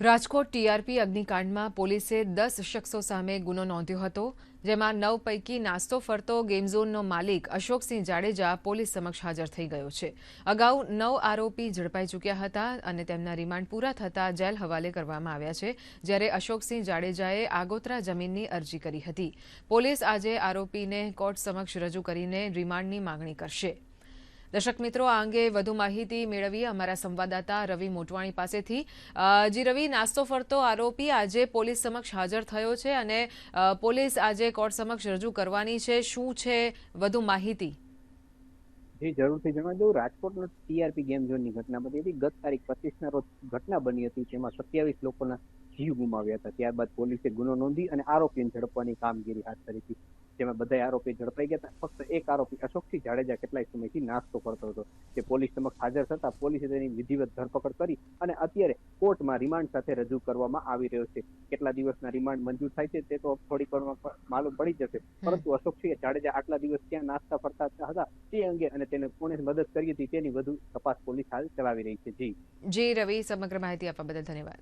Rajkot TRP અગ્નિકાંડમાં પોલીસે દસ શખ્સો સામે ગુનો નોંધ્યો હતો, જેમાં નવ પૈકી નાસ્તો ફરતો ગેમ ઝોનનો માલિક અશોકસિંહ જાડેજા પોલીસ સમક્ષ હાજર થઈ ગયો છે. અગાઉ નવ આરોપી ઝડપાઈ ચૂક્યા હતા અને તેમના રિમાન્ડ પૂરા થતાં જેલ હવાલે કરવામાં આવ્યા છે, જ્યારે અશોકસિંહ જાડેજાએ આગોતરા જમીનની અરજી કરી હતી. પોલીસ આજે આરોપીને કોર્ટ સમક્ષ રજૂ કરીને રિમાન્ડની માંગણી કરશે. દર્શક મિત્રો, આ અંગે વધુ માહિતી મેળવીએ અમારા સંવાદદાતા રવિ મોટવાણી પાસેથી. જી રવિ, નાસ્તો ફરતો આરોપી આજે પોલીસ સમક્ષ હાજર થયો છે અને પોલીસ આજે કોર્ટ સમક્ષ રજૂ કરવાની છે. શું છે? વધુ માહિતી. જી, જરૂરથી જણાવી દઉં. રાજકોટનો ટીઆરપી ગેમ ઝોનની ઘટના બની હતી. ગત તારીખ પચીસના રોજ ઘટના બની હતી જેમાં સત્યાવીસ લોકોના જીવ ગુમાવ્યા હતા. ત્યારબાદ પોલીસે ગુનો નોંધી અને આરોપીને ઝડપવાની કામગીરી હાથ ધરી હતી. જેમાં બધા આરોપી ઝડપાઈ ગયા હતા ફક્ત એક આરોપી અશોકસિંહ જાડેજા કેટલાય સમયથી નાસ્તો કરતો હતો. તે પોલીસ સમક્ષ હાજર થતા પોલીસે તેની વિધિવત ધરપકડ કરી અને અત્યારે કોર્ટમાં રિમાન્ડ સાથે રજૂ કરવામાં આવી રહ્યો છે. કેટલા દિવસના રિમાન્ડ મંજૂર થાય છે તે તો થોડીક વારમાં માલુમ પડી જશે. પરંતુ અશોકસિંહ જાડેજા આટલા દિવસ ક્યાં નાસ્તા ફરતા હતા તે અંગે અને તેને કોણે મદદ કરી હતી તેની વધુ તપાસ પોલીસ હાલ ચલાવી રહી છે. જી. જી રવિ સમગ્ર માહિતી આપવા બદલ ધન્યવાદ.